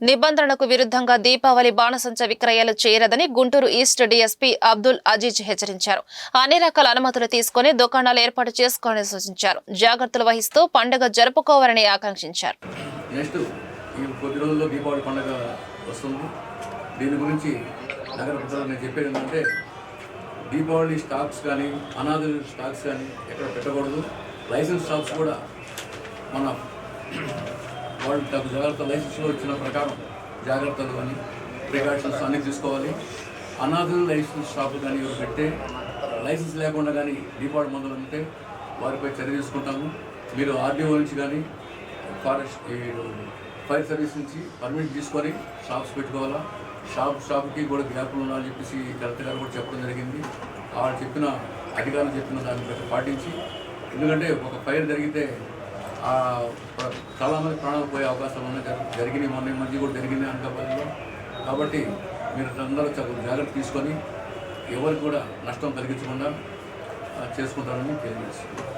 నిబంధనలకు విరుద్ధంగా దీపావళి బాణసంచ విక్రయాలు చేయరదని గుంటూరు ఈస్ట్ డీఎస్పీ అబ్దుల్ అజీజ్ హెచ్చరించారు. అన్ని రకాల అనుమతులు తీసుకుని దుకాణాలు ఏర్పాటు చేసుకోవాలని సూచించారు. జాగ్రత్తలు వహిస్తూ పండుగ జరుపుకోవాలని ఆకాంక్షించారు. నెక్స్ట్ ఈ కొద్ది రోజుల్లో దీపావళి పండుగ వస్తుంది. దీని గురించి నగర ప్రజలు నేను చెప్పేది ఏంటంటే దీపావళి స్టాక్స్ కానీ అనాథ స్టాక్స్ కానీ ఎక్కడ పెట్టకూడదు. లైసెన్స్ స్టాక్స్ కూడా మన వాళ్ళు తగు జాగ్రత్త లైసెన్స్లో ఇచ్చిన ప్రకారం జాగ్రత్తలు కానీ ప్రికాషన్స్ అన్నీ తీసుకోవాలి. అనాథ లైసెన్స్ షాపులు కానీ ఇవి పెట్టే లైసెన్స్ లేకుండా కానీ డిపార్ట్ మందులు ఉంటే వారిపై చర్య తీసుకుంటాము. మీరు ఆర్డీఓ నుంచి కానీ ఫారెస్ట్ ఈ ఫైర్ సర్వీస్ నుంచి పర్మిట్ తీసుకొని షాప్స్ పెట్టుకోవాలా. షాప్ షాప్కి కూడా గ్యాప్లు ఉండాలని చెప్పేసి కలెక్టర్ గారు కూడా చెప్పడం జరిగింది. వాళ్ళు చెప్పిన అధికారులు చెప్పిన దాన్ని బట్టి పాటించి ఎందుకంటే ఒక ఫైర్ జరిగితే చాలామంది ప్రాణాలు పోయే అవకాశాలు ఉన్నాయి జరిగినాయి. మొన్న ఈ మధ్య కూడా జరిగింది అనకాపల్లిలో కాబట్టి మీరు అందరూ చాలా జాగ్రత్త తీసుకొని ఎవరికి కూడా నష్టం కలిగించకుండా చేసుకుంటారని తెలియజేస్తున్నాను.